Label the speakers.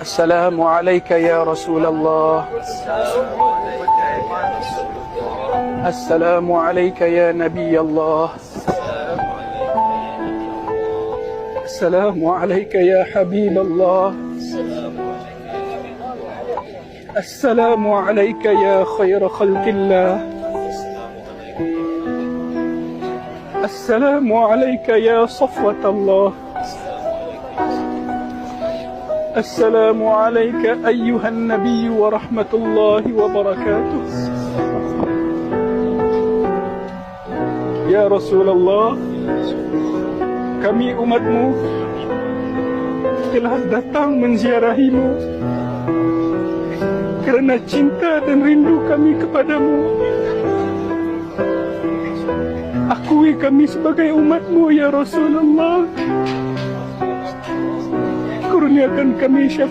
Speaker 1: السلام عليك يا رسول الله. السلام عليك يا نبي الله. السلام عليك يا حبيب الله. السلام عليك يا خير خلق الله. السلام عليك يا صفوة الله. السلام عليك أيها النبي ورحمة الله وبركاته Ya Rasulullah Kami umatmu Telah datang menziarahimu Kerana cinta dan rindu kami kepadamu Akui kami sebagai umatmu Ya Rasulullah naiyakan kami siya